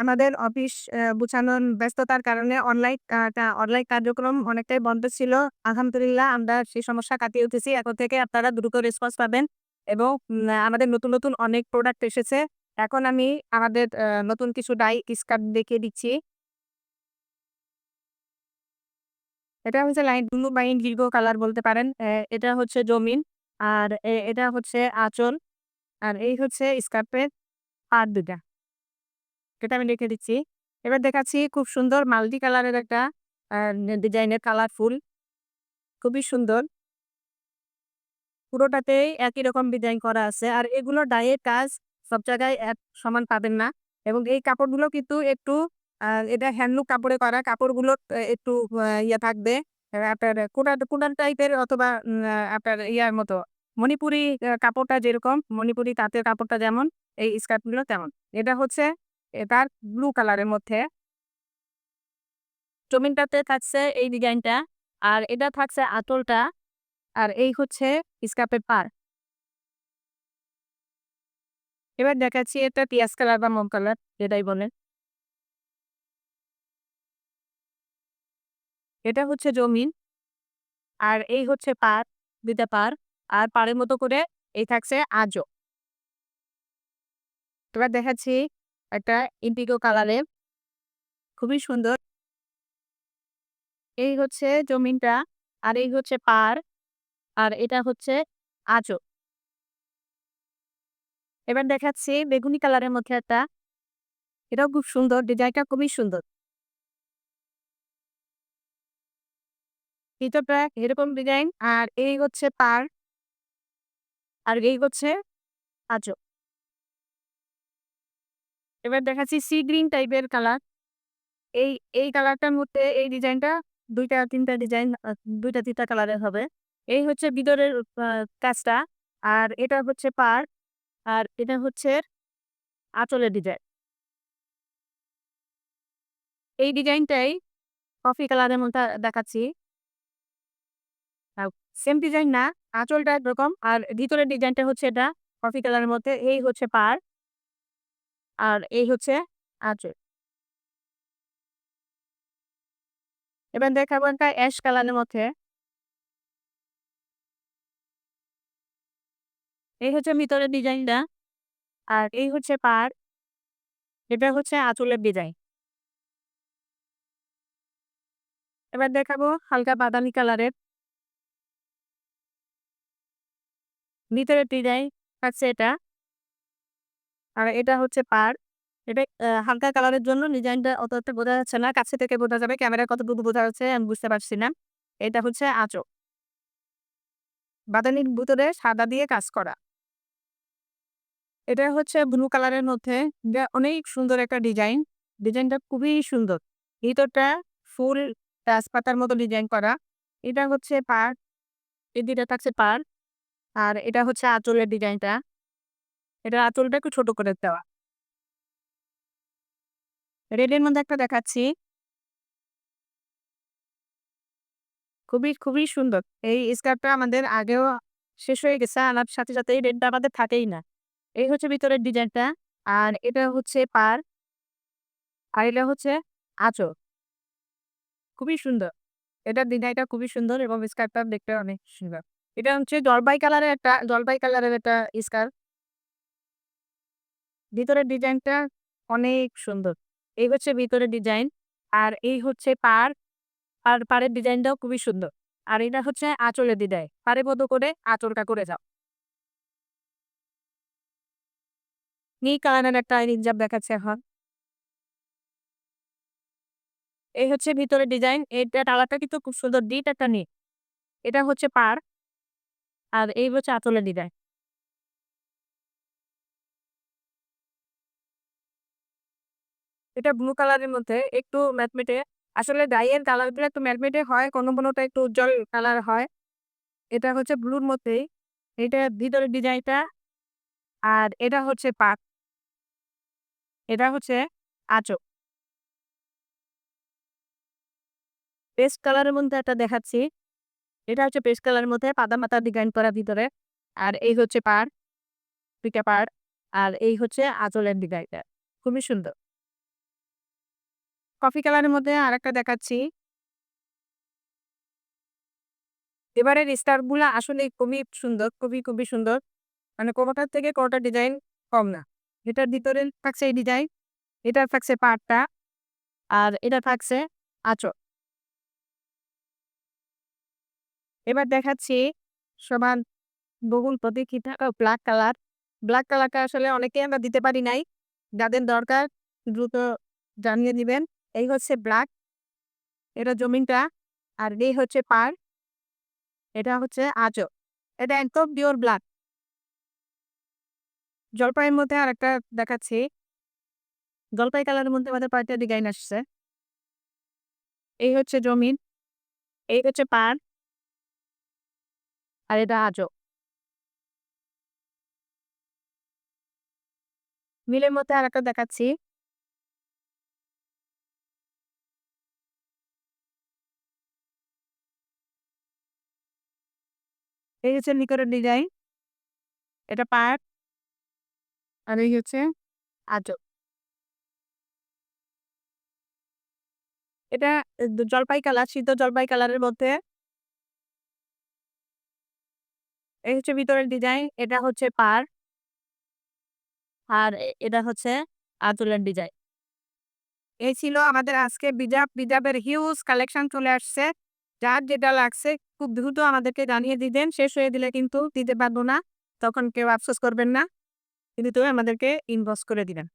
আমাদের অফিস গুছানোর ব্যস্ততার কারণে অনলাইন অনলাইন কার্যক্রম অনেকটাই বন্ধ ছিল। আলহামদুলিল্লাহ আমরা সেই সমস্যা কাটিয়ে উঠেছি। এখন থেকে আপনারা দ্রুত রেসপন্স পাবেন এবং আমাদের নতুন, নতুন অনেক প্রোডাক্ট এসেছে। এখন আমি আমাদের নতুন কিছু ডাই স্কার্ট দেখিয়ে দিচ্ছি। এটা হচ্ছে লাইট ব্লু বা ইন্ডিগো কালার বলতে পারেন। এটা হচ্ছে জমিন। আর এটা হচ্ছে আঁচল। আর এই হচ্ছে স্কার্টের পাড় ২ টা। এটা আমি রেখে দিচ্ছি। এবার দেখাচ্ছি খুব সুন্দর মাল্টি কালারের একটা ডিজাইনের কালারফুল। খুবই সুন্দর। পুরোটাতেই একই রকম ডিজাইন করা আছে। আর এগুলো ডাইয়ের কাজ সব জায়গায় এক সমান পাবেন না। এবং এই কাপড়গুলো কিন্তু একটু এটা হ্যান্ডলুম কাপড়ে করা। কাপড়গুলো একটু ইয়ে থাকবে। আপনার কোটান কোটান টাইপের অথবা আপনার ইয়ার মতো মণিপুরি কাপড়টা যেরকম, মণিপুরি তাঁতের কাপড়টা যেমন, এই স্কার্টগুলো তেমন। এটা হচ্ছে এটার ব্লু কালারের মধ্যে। জমিনটাতে থাকছে এই ডিজাইনটা। আর এটা থাকছে আঁচলটা। আর এই হচ্ছে স্কার্টের পাড়। এবার দেখাচ্ছি এটা পিয়াজ কালার বা মম কালার, যেটাই বলেন। এটা হচ্ছে জমিন। আর এই হচ্ছে পার ২ পার আর পাড়ের মতো করে এই থাকছে আজও এবার দেখাচ্ছি একটা ইন্ডিগো কালারের। খুবই সুন্দর। এই হচ্ছে জমিনটা। আর এই হচ্ছে পার আর এটা হচ্ছে আঁচল। এবার দেখাচ্ছি বেগুনি কালারের মধ্যে একটা। এটাও খুব সুন্দর। ডিজাইনটা খুবই সুন্দর। ভিতরটা এরকম ডিজাইন। আর এই হচ্ছে পার আর এই হচ্ছে আঁচল। এবার দেখাচ্ছি সি গ্রিন টাইপের কালার। এই, এই কালারটার মধ্যে এই ডিজাইনটা ২ টা ৩ টা ডিজাইন আ ২ টা ৩ টা কালারের হবে। এই হচ্ছে ভিতরের কাজটা। আর এটা হচ্ছে পাড়। আর এটা হচ্ছে আঁচলের ডিজাইন। এই ডিজাইনটাই কফি কালারের মধ্যে দেখাচ্ছি। সেম ডিজাইন না। আঁচলটা একরকম। আর ভিতরের ডিজাইনটা হচ্ছে এটা কফি কালারের মধ্যে। এই হচ্ছে পাড়। আর এই হচ্ছে আঁচল। এবার দেখাবো একটা অ্যাশ কালারের মধ্যে। এই হচ্ছে ভিতরের ডিজাইনটা। আর এই হচ্ছে পার এটা হচ্ছে আঁচলের ডিজাইন। এবার দেখাবো হালকা বাদামি কালারের। ভিতরের ডিজাইন থাকছে এটা। আর এটা হচ্ছে পাড়। এটা হালকা কালারের জন্য ডিজাইনটা অত একটা বোঝা যাচ্ছে না। কাছে থেকে বোঝা যাবে। ক্যামেরায় কতটুকু বোঝা যাচ্ছে, আমি বুঝতে পারছি না। এটা হচ্ছে আঁচল। বাদামির ভিতরে সাদা দিয়ে কাজ করা। এটা হচ্ছে ব্লু কালারের মধ্যে। এটা অনেক সুন্দর একটা ডিজাইন। ডিজাইনটা খুবই সুন্দর। ভিতরটা ফুল তেজপাতার মতো ডিজাইন করা। এটা হচ্ছে। এই ২ থাকছে পাড়। আর এটা হচ্ছে আঁচলের ডিজাইনটা। এটার আঁচলটা একটু ছোট করে দেওয়া। রেডের মধ্যে একটা দেখাচ্ছি। খুবই, খুবই সুন্দর। এই স্কার্টটা আমাদের আগেও শেষ হয়ে গেছে। আনার সাথে, সাথে এই রেডটা আমাদের থাকেই না। এই হচ্ছে ভিতরের ডিজাইনটা। আর এটা হচ্ছে পার আর এটা হচ্ছে আঁচল। খুবই সুন্দর। এটার ডিজাইনটা খুবই সুন্দর এবং স্কার্টটা দেখতে অনেক সুন্দর। এটা হচ্ছে জলপাই কালারের একটা জলপাই কালারের একটা স্কার্ট। ভিতরের ডিজাইনটা অনেক সুন্দর। এই হচ্ছে ভিতরের ডিজাইন। আর এই হচ্ছে পাড়। আর পাড়ের ডিজাইনটাও খুবই সুন্দর। আর এটা হচ্ছে আঁচলের ডিজাইন। পাড়ের মতো করে আঁচলটা করে যাও। নীল কালারের একটা হিজাব দেখাচ্ছে এখন। এই হচ্ছে ভিতরের ডিজাইন। এইটার টালাটা কিন্তু খুব সুন্দর, ডিপ একটা নীল। এটা হচ্ছে পাড়। আর এই হচ্ছে আঁচলের ডিজাইন। এটা ব্লু কালারের মধ্যে একটু ম্যাটমেটে। আসলে ডাইয়ের কালারগুলো একটু ম্যাটমেটে হয়। কোনো, কোনোটা একটু উজ্জ্বল কালার হয়। এটা হচ্ছে ব্লুর মধ্যেই। এটা ভিতরের ডিজাইনটা আর এটা হচ্ছে পাক এটা হচ্ছে আঁচল। পেস্ট কালারের মধ্যে একটা দেখাচ্ছি। এটা হচ্ছে পেস্ট কালারের মধ্যে পাতা-পাতা ডিজাইন করা ভিতরে। আর এই হচ্ছে পাড়। ২ টা পাড়। আর এই হচ্ছে আঁচলের ডিজাইনটা। খুবই সুন্দর। কফি কালারের মধ্যে আর একটা দেখাচ্ছি। এবারের স্টারগুলা আসলে খুবই সুন্দর, খুবই, খুবই সুন্দর। মানে কোনোটার থেকে কোনোটা ডিজাইন কম না। এটার ভিতরে থাকছে এই ডিজাইন, এটার থাকছে পাড়টা, আর এটা থাকছে আঁচল। এবার দেখাচ্ছি সমান বহুল প্রতীক্ষিত ব্ল্যাক কালার। ব্ল্যাক কালারটা আসলে অনেকেই আমরা দিতে পারি নাই। যাদের দরকার দ্রুত জানিয়ে দিবেন। এই হচ্ছে ব্ল্যাক। এটা জমিনটা। আর এই হচ্ছে পার এটা হচ্ছে আঁচল। এটা একদম পিওর ব্ল্যাক। জলপাইয়ের মধ্যে আরেকটা দেখাচ্ছি। জলপাই কালারের মধ্যে আমাদের পাড়টা ডিজাইন আসছে। এই হচ্ছে জমিন। এই হচ্ছে পার আর এটা আঁচল। মিলের মধ্যে আর একটা দেখাচ্ছি। এই হচ্ছে নিকরের ডিজাইন। এটা পাড়। আর এই হচ্ছে আঁচল। এটা জলপাই কালার, সিদ্ধ জলপাই কালারের মধ্যে এই হচ্ছে ভিতরের ডিজাইন। এটা হচ্ছে পাড়। আর এটা হচ্ছে আঁচলের ডিজাইন। এই ছিল আমাদের আজকে বিজাব। বিজাবের হিউজ কালেকশন চলে আসছে। যার যেটা লাগছে, খুব দ্রুত আমাদেরকে জানিয়ে দিবেন। শেষ হয়ে দিলে কিন্তু দিতে পারব না। তখন কেউ আফসোস করবেন না। কিন্তু তুমি আমাদেরকে ইনবক্স করে দিবেন।